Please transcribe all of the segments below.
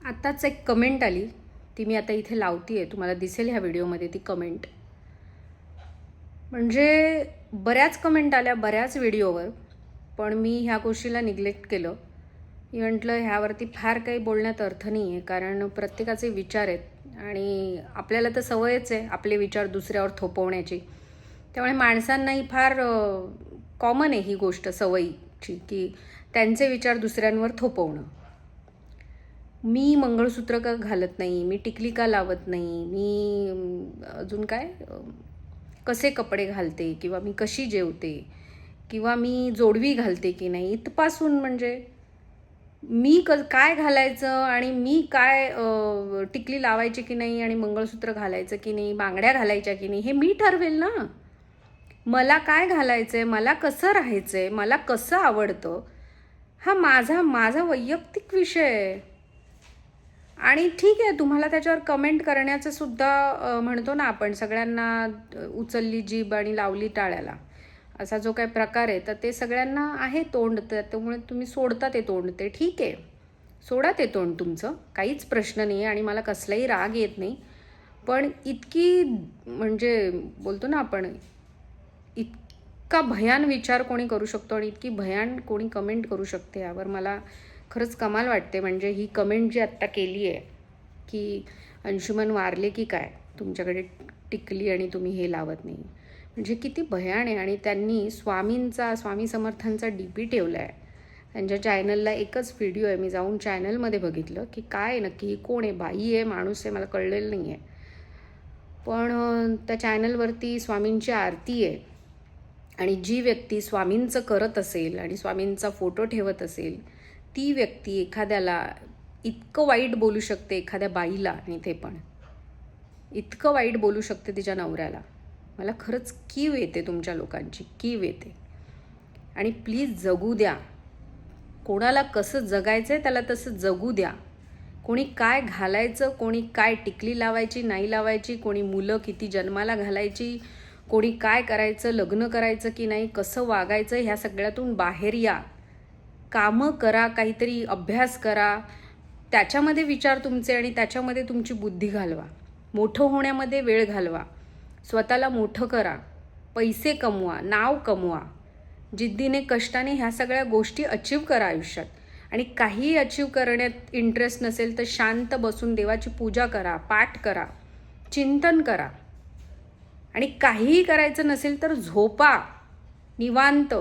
आत्ताच एक कमेंट आली. ती मी आता इथे लावती आहे तुम्हाला दिसेल ह्या व्हिडिओमध्ये ती कमेंट म्हणजे बऱ्याच कमेंट आल्या बऱ्याच व्हिडिओवर पण मी ह्या गोष्टीला निग्लेक्ट केलं. मी म्हटलं ह्यावरती फार काही बोलण्यात अर्थ नाही आहे कारण प्रत्येकाचे विचार आहेत आणि आपल्याला तर सवयच आहे आपले विचार दुसऱ्यावर थोपवण्याची. त्यामुळे माणसांनाही फार कॉमन आहे ही गोष्ट सवयीची की त्यांचे विचार दुसऱ्यांवर थोपवणं. मी मंगळसूत्र का घालत नाही? मी टिकली का लावत नाही? मी अजून काय? कसे कपडे घालते? किंवा मी कशी जेवते? किंवा मी जोडवी घालते की नाही? इथपासून म्हणजे मी क काय घालायचं? आणि मी काय टिकली लावायची की नाही? आणि मंगळसूत्र घालायचं की नाही? बांगड्या घालायच्या की नाही? हे मी ठरवेल ना. मला काय घालायचं आहे मला कसं राहायचं आहे मला कसं आवडतं? हा माझा माझा वैयक्तिक विषय आहे. आणि ठीक आहे तुम्हाला त्याच्यावर कमेंट करण्याचं सुद्धा म्हणतो ना आपण सगळ्यांना उचलली जीभ आणि लावली टाळ्याला. असा जो काही प्रकार आहे तर ते सगळ्यांना आहे तोंड तर त्यामुळे तुम्ही सोडता ते तोंड. ते ठीक आहे. सोडा ते तोंड तुमचं. काहीच प्रश्न नाही आणि मला कसलाही राग येत नाही. पण इतकी म्हणजे बोलतो ना आपण इतका भयान विचार कोणी करू शकतो आणि इतकी भयान कोणी कमेंट करू शकते यावर मला खरंच कमाल वाटते. म्हणजे ही कमेंट जी आत्ता केली आहे की अंशुमन वारले की काय? तुमच्याकडे टिकली आणि तुम्ही हे लावत नाही. म्हणजे किती भयान आहे. आणि त्यांनी स्वामींचा स्वामी समर्थांचा डी पी ठेवला आहे त्यांच्या चॅनलला एकच व्हिडिओ आहे. मी जाऊन चॅनलमध्ये बघितलं की काय आहे नक्की ही कोण आहे? बाई आहे माणूस आहे मला कळलेलं नाही आहे पण त्या चॅनलवरती स्वामींची आरती आहे. आणि जी व्यक्ती स्वामींचं करत असेल आणि स्वामींचा फोटो ठेवत असेल ती व्यक्ती एखाद्याला इतकं वाईट बोलू शकते एखाद्या बाईला आणि ते पण. इतकं वाईट बोलू शकते तिच्या नवऱ्याला. मला खरंच कीव येते तुमच्या लोकांची कीव येते. आणि प्लीज जगू द्या. कोणाला कसं जगायचं आहे त्याला तसं जगू द्या. कोणी काय घालायचं कोणी काय टिकली लावायची नाही लावायची कोणी मुलं किती जन्माला घालायची कोणी काय करायचं लग्न करायचं की नाही कसं वागायचं ह्या सगळ्यातून बाहेर या. कामं करा काहीतरी अभ्यास करा त्याच्यामध्ये विचार तुमचे आणि त्याच्यामध्ये तुमची बुद्धी घालवा. मोठं होण्यामध्ये वेळ घालवा. स्वतःला मोठं करा. पैसे कमवा नाव कमवा. जिद्दीने कष्टाने ह्या सगळ्या गोष्टी अचीव करा आयुष्यात. आणि काहीही अचीव करण्यात इंटरेस्ट नसेल तर शांत बसून देवाची पूजा करा पाठ करा. चिंतन करा. आणि काहीही करायचं नसेल तर झोपा. निवांत.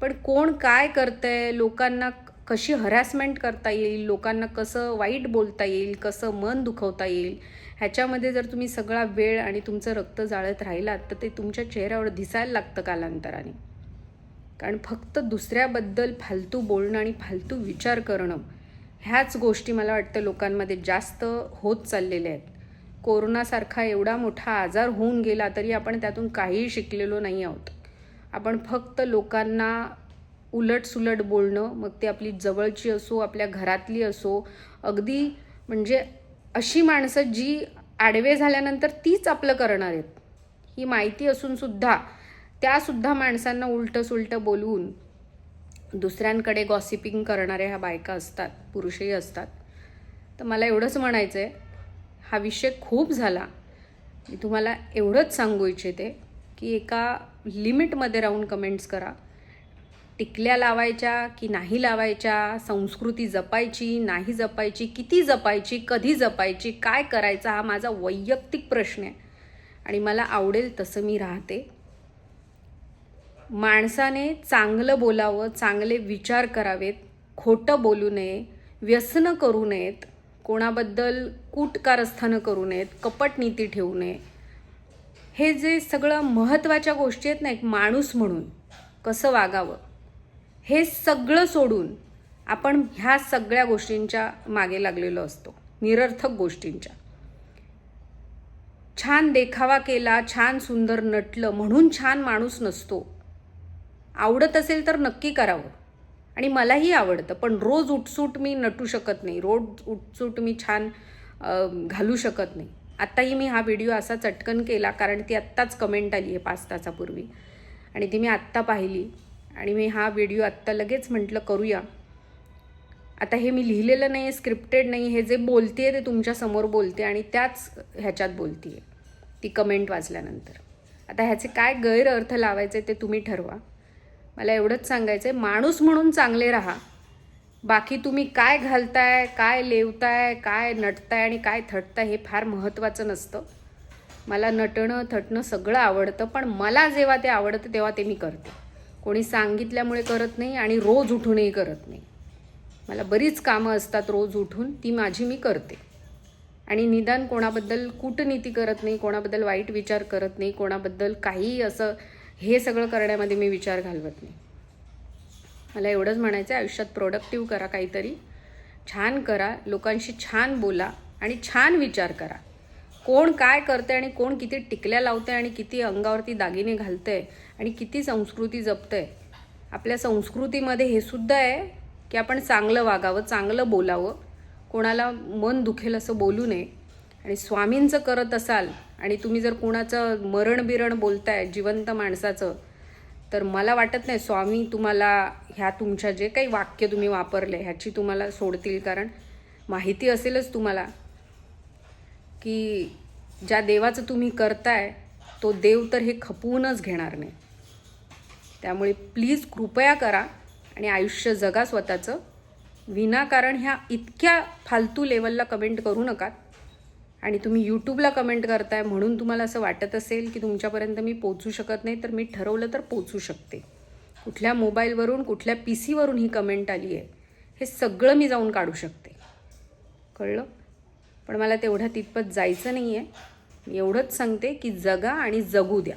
पण कोण काय करतंय लोकांना कशी हरॅसमेंट करता येईल लोकांना कसं वाईट बोलता येईल कसं मन दुखवता येईल ह्याच्यामध्ये जर तुम्ही सगळा वेळ आणि तुमचं रक्त जाळत राहिलात तर ते तुमच्या चेहऱ्यावर दिसायला लागतं कालांतराने. कारण फक्त दुसऱ्याबद्दल फालतू बोलणं आणि फालतू विचार करणं ह्याच गोष्टी मला वाटतं लोकांमध्ये जास्त होत चाललेल्या आहेत. कोरोनासारखा एवढा मोठा आजार होऊन गेला तरी आपण त्यातून काहीही शिकलेलो नाही आहोत. आपण फक्त लोकांना उलटसुलट बोलणं मग ती आपली जवळची असो आपल्या घरातली असो अगदी म्हणजे अशी माणसं जी आडवे झाल्यानंतर तीच आपलं करणार आहेत. ही माहिती असूनसुद्धा त्यासुद्धा माणसांना उलटं सुलटं बोलवून दुसऱ्यांकडे गॉसिपिंग करणाऱ्या ह्या बायका असतात पुरुषही असतात. तर मला एवढंच म्हणायचं आहे हा विषय खूप झाला. मी तुम्हाला एवढंच सांगू इच्छिते. की एका लिमिटमध्ये राहून कमेंट्स करा. टिकल्या लावायच्या की नाही लावायच्या संस्कृती जपायची नाही जपायची किती जपायची कधी जपायची काय करायचा हा माझा वैयक्तिक प्रश्न आहे. आणि मला आवडेल तसं मी राहते. माणसाने चांगलं बोलावं चांगले विचार करावेत खोटं बोलू नये व्यसनं करू नयेत कोणाबद्दल कूटकारस्थानं करू नयेत कपट नीती ठेवू नये हे जे सगळं महत्त्वाच्या गोष्टी आहेत ना एक माणूस म्हणून कसं वागावं हे सगळं सोडून आपण ह्या सगळ्या गोष्टींच्या मागे लागलेलो असतो निरर्थक गोष्टींच्या. छान देखावा केला छान सुंदर नटलं म्हणून छान माणूस नसतो. आवडत असेल तर नक्की करावं. आणि मलाही आवडतं पण रोज उठसूट मी नटू शकत नाही रोज उठसूट मी छान घालू शकत नाही. आत्ताही मी हा व्हिडिओ असा चटकन केला कारण ती आत्ताच कमेंट आली आहे पाच तासापूर्वी. आणि ती मी आत्ता पाहिली. आणि मी हा व्हिडिओ आत्ता लगेच म्हटलं करूया. आता हे मी लिहिलेलं नाही आहे स्क्रिप्टेड नाही हे जे बोलते आहे ते तुमच्यासमोर बोलते आणि त्याच ह्याच्यात बोलते आहे ती कमेंट वाचल्यानंतर. आता ह्याचे काय गैरअर्थ लावायचे ते तुम्ही ठरवा. मला एवढंच सांगायचं आहे माणूस म्हणून चांगले राहा. बाकी तुम्ही काय घालताय काय लेवताय काय नटताय आणि काय थटताय हे फार महत्त्वाचं नसतं. मला नटणं थटणं सगळं आवडतं पण मला जेव्हा ते आवडतं तेव्हा ते मी करते. कोणी सांगितल्यामुळे करत नाही आणि रोज उठूनही करत नाही. मला बरीच कामं असतात रोज उठून ती माझी मी करते. आणि निदान कोणाबद्दल कूटनीती करत नाही कोणाबद्दल वाईट विचार करत नाही कोणाबद्दल काही असं हे सगळं करण्यामध्ये मी विचार घालवत नाही. मला एवढंच म्हणायचं आहे आयुष्यात प्रोडक्टिव्ह करा काहीतरी. छान करा लोकांशी छान बोला आणि छान विचार करा. कोण काय करते आणि कोण किती टिकल्या लावते आणि किती अंगावरती दागिने घालते आणि किती संस्कृती जपते आपल्या संस्कृतीमध्ये हे सुद्धा आहे की आपण चांगलं वागावं चांगलं बोलावं. कोणाला मन दुखेल असं बोलू नये. आणि स्वामींचं करत असाल आणि तुम्ही जर कोणाचं मरण बिरण बोलताय जिवंत माणसाचं तर मला वाटत नाही स्वामी तुम्हाला ह्या तुमच्या जे काही वाक्य तुम्ही वापरले ह्याची तुम्हाला सोडतील. कारण माहिती असेलच तुम्हाला की ज्या देवाचं तुम्ही करताय तो देव तर हे खपवूनच घेणार नाही. त्यामुळे प्लीज कृपया करा आणि आयुष्य जगा स्वतःचं. विनाकारण ह्या इतक्या फालतू लेवलला कमेंट करू नका. आणि तुम्ही यूट्यूबला कमेंट करताय म्हणून तुम्हाला असं वाटत असेल की तुमच्यापर्यंत मी पोचू शकत नाही तर मी ठरवलं तर पोचू शकते. कुठल्या मोबाईलवरून कुठल्या पी सीवरून ही कमेंट आली आहे हे सगळं मी जाऊन काढू शकते. कळलं? पण मला तेवढ्या तितपत जायचं नाही आहे मी एवढंच सांगते की जगा आणि जगू द्या.